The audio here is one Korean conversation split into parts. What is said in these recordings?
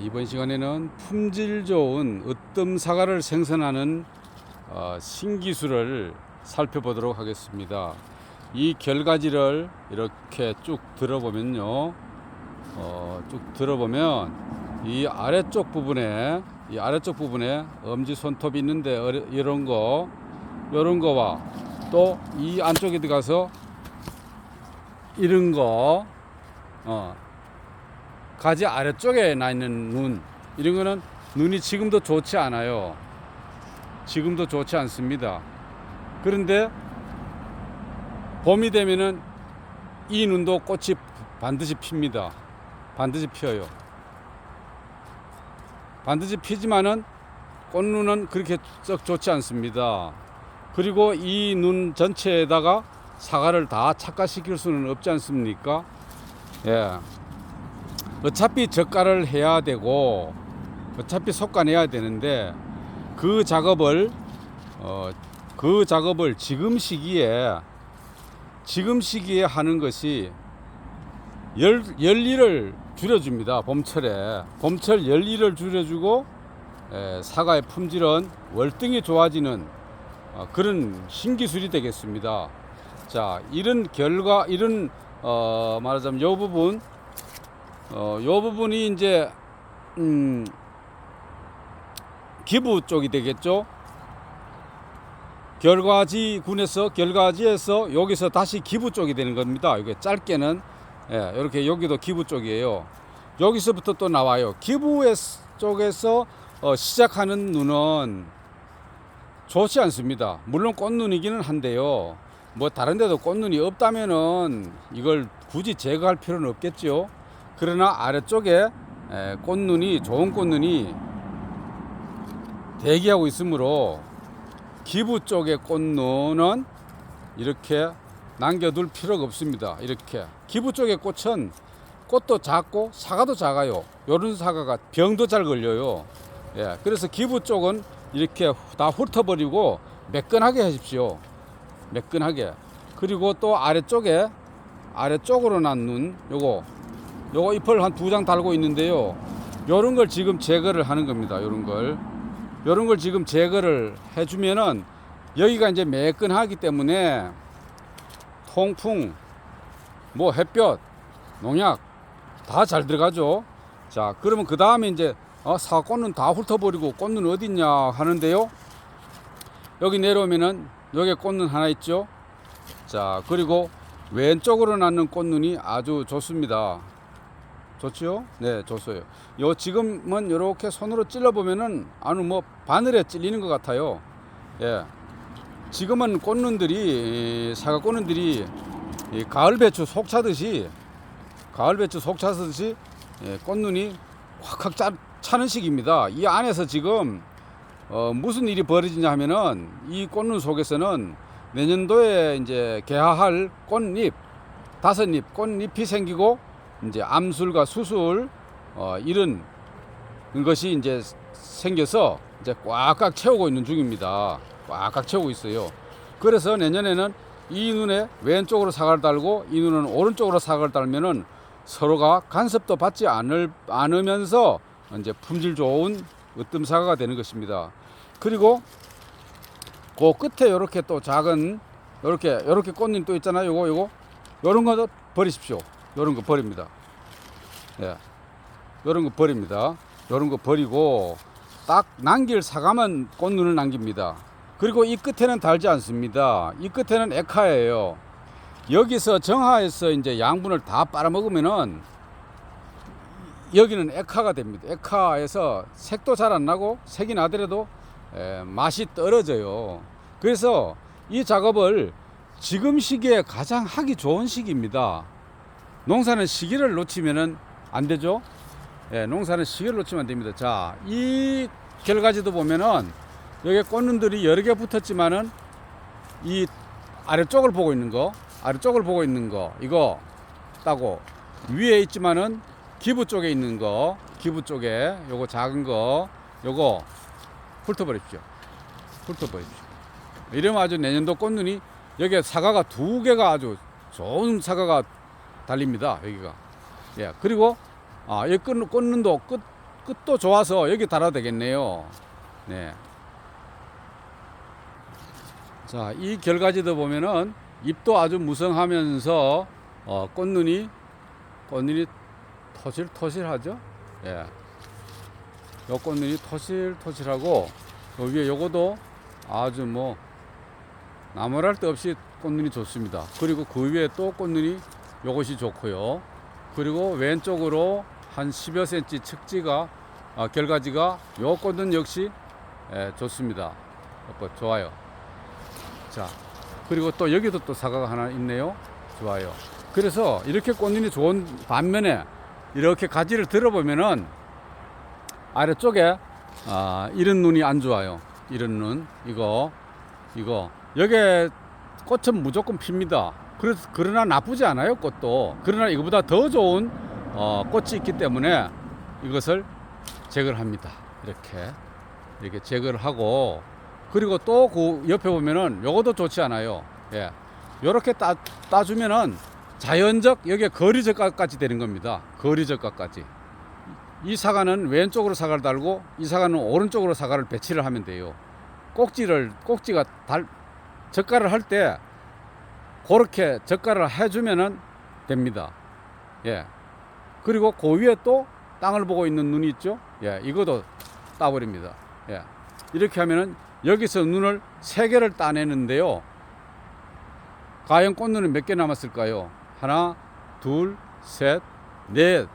이번 시간에는 품질 좋은 으뜸 사과를 생산하는 어, 신기술을 살펴보도록 하겠습니다. 이 결과지를 이렇게 쭉 들어보면요, 어, 쭉 들어보면 이 아래쪽 부분에 이 아래쪽 부분에 엄지 손톱이 있는데 이런 거, 이런 거와 또 이 안쪽에 들어가서 이런 거, 어, 가지 아래쪽에 나 있는 눈 이런 거는 눈이 지금도 좋지 않아요. 지금도 좋지 않습니다. 그런데 봄이 되면은 이 눈도 꽃이 반드시 핍니다. 반드시 피어요. 반드시 피지만은 꽃눈은 그렇게 썩 좋지 않습니다. 그리고 이 눈 전체에다가 사과를 다 착화시킬 수는 없지 않습니까? 예. 어차피 젓갈을 해야 되고 어차피 솎아내야 되는데 그 작업을 어, 그 작업을 지금 시기에 지금 시기에 하는 것이 열, 열일을 줄여줍니다 봄철에. 봄철 열일을 줄여주고 에, 사과의 품질은 월등히 좋아지는 어, 그런 신기술이 되겠습니다. 자 이런 결과 이런 어, 말하자면 요 부분 어, 요 부분이 이제 음, 기부 쪽이 되겠죠. 결과지 군에서 결과지에서 여기서 다시 기부 쪽이 되는 겁니다. 이게 짧게는 예, 이렇게 여기도 기부 쪽이에요. 여기서부터 또 나와요. 기부 쪽에서 어, 시작하는 눈은 좋지 않습니다. 물론 꽃눈이기는 한데요. 뭐 다른 데도 꽃눈이 없다면은 이걸 굳이 제거할 필요는 없겠죠. 그러나 아래쪽에 에, 꽃눈이 좋은 꽃눈이 대기하고 있으므로 기부 쪽의 꽃눈은 이렇게 남겨둘 필요가 없습니다. 이렇게 기부 쪽의 꽃은 꽃도 작고 사과도 작아요. 요런 사과가 병도 잘 걸려요. 예, 그래서 기부 쪽은 이렇게 다 훑어버리고 매끈하게 하십시오. 매끈하게. 그리고 또 아래쪽에 아래쪽으로 난 눈 요거 요거 잎을 한 두 장 달고 있는데요. 요런 걸 지금 제거를 하는 겁니다. 요런 걸. 요런 걸 지금 제거를 해주면은 여기가 이제 매끈하기 때문에 통풍, 뭐 햇볕, 농약 다 잘 들어가죠. 자, 그러면 그 다음에 이제 어, 사과꽃은 다 훑어버리고 꽃은 어디 있냐 하는데요. 여기 내려오면은 여기 꽃은 하나 있죠. 자, 그리고 왼쪽으로 낳는 꽃눈이 아주 좋습니다. 좋죠? 네, 좋어요. 요 지금은 이렇게 손으로 찔러 보면은 아주 뭐 바늘에 찔리는 것 같아요. 예. 지금은 꽃눈들이 이 사과 꽃눈들이 이 가을 배추 속 차듯이 가을 배추 속 차듯이 예, 꽃눈이 확확 짜, 차는 시기입니다. 이 안에서 지금 어, 무슨 일이 벌어지냐 하면은 이 꽃눈 속에서는 내년도에 이제 개화할 꽃잎 다섯 잎 꽃잎이 생기고 이제 암술과 수술 어, 이런 것이 이제 생겨서 이제 꽉꽉 채우고 있는 중입니다. 꽉꽉 채우고 있어요. 그래서 내년에는 이 눈에 왼쪽으로 사과를 달고 이 눈은 오른쪽으로 사과를 달면은 서로가 간섭도 받지 않을 않으면서 이제 품질 좋은 으뜸 사과가 되는 것입니다. 그리고 그 끝에 이렇게 또 작은 이렇게 이렇게 꽃님 또 있잖아요. 요거 요거 요런 거 버리십시오. 요런 거 버립니다. 예. 요런 거 버립니다. 요런 거 버리고 딱 남길 사과만 꽃눈을 남깁니다. 그리고 이 끝에는 달지 않습니다. 이 끝에는 에카예요. 여기서 정하에서 이제 양분을 다 빨아먹으면은 여기는 에카가 됩니다. 에카에서 색도 잘 안 나고 색이 나더라도 에, 맛이 떨어져요. 그래서 이 작업을 지금 시기에 가장 하기 좋은 시기입니다. 농사는 시기를 놓치면은 안 되죠. 예, 농사는 시기를 놓치면 안 됩니다. 자, 이 결과지도 보면은 여기 꽃눈들이 여러 개 붙었지만은 이 아래쪽을 보고 있는 거, 아래쪽을 보고 있는 거, 이거 따고 위에 있지만은 기부 쪽에 있는 거, 기부 쪽에 요거 작은 거, 요거 훑어버립시오. 훑어버립시오. 이러면 아주 내년도 꽃눈이 여기에 사과가 두 개가 아주 좋은 사과가 달립니다. 여기가. 예. 그리고 아, 이 꽃, 꽃눈도 끝 끝도 좋아서 여기 달아도 되겠네요. 네. 자, 이 결과지도 보면은 잎도 아주 무성하면서 어, 꽃눈이 꽃눈이 토실토실하죠. 예. 요 꽃눈이 토실토실하고 그 위에 요거도 아주 뭐 나무랄 데 없이 꽃눈이 좋습니다. 그리고 그 위에 또 꽃눈이 요것이 좋고요. 그리고 왼쪽으로 한 10여 센치 측지가 아, 결과지가 요 꽃은 역시 예, 좋습니다. 요꽃 좋아요. 자, 그리고 또 여기도 또 사과가 하나 있네요. 좋아요. 그래서 이렇게 꽃눈이 좋은 반면에 이렇게 가지를 들어보면은 아래쪽에 아, 이런 눈이 안 좋아요. 이런 눈, 이거, 이거. 여기에 꽃은 무조건 핍니다. 그래서 그러나 나쁘지 않아요, 꽃도. 그러나 이거보다 더 좋은 어, 꽃이 있기 때문에 이것을 제거를 합니다. 이렇게 이렇게 제거를 하고 그리고 또 그 옆에 보면은 요것도 좋지 않아요. 예. 요렇게 따, 따주면은 자연적 여기에 거리적각까지 되는 겁니다. 거리적각까지. 이 사과는 왼쪽으로 사과를 달고 이 사과는 오른쪽으로 사과를 배치를 하면 돼요. 꼭지를 꼭지가 달 젓갈을 할때 그렇게 젓갈을 해주면은 됩니다. 예. 그리고 그 위에 또 땅을 보고 있는 눈이 있죠. 예. 이것도 따버립니다. 예. 이렇게 하면은 여기서 눈을 세 개를 따내는데요. 과연 꽃눈은 몇 개 남았을까요? 하나, 둘, 셋, 넷,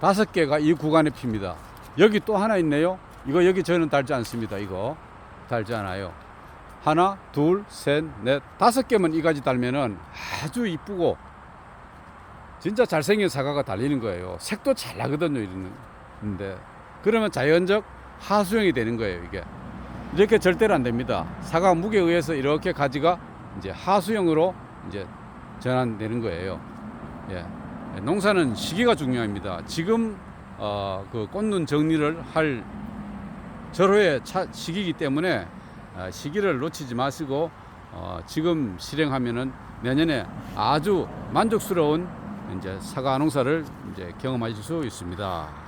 다섯 개가 이 구간에 핍니다. 여기 또 하나 있네요. 이거 여기 저는 달지 않습니다. 이거 달지 않아요. 하나, 둘, 셋, 넷, 다섯 개만 이 가지 달면은 아주 이쁘고 진짜 잘생긴 사과가 달리는 거예요. 색도 잘 나거든요. 이러는데 그러면 자연적 하수형이 되는 거예요. 이게 이렇게 절대로 안 됩니다. 사과 무게에 의해서 이렇게 가지가 이제 하수형으로 이제 전환되는 거예요. 예. 농사는 시기가 중요합니다. 지금 어, 그 꽃눈 정리를 할 절호의 차, 시기이기 때문에 어, 시기를 놓치지 마시고 어, 지금 실행하면은 내년에 아주 만족스러운 이제 사과 농사를 이제 경험하실 수 있습니다.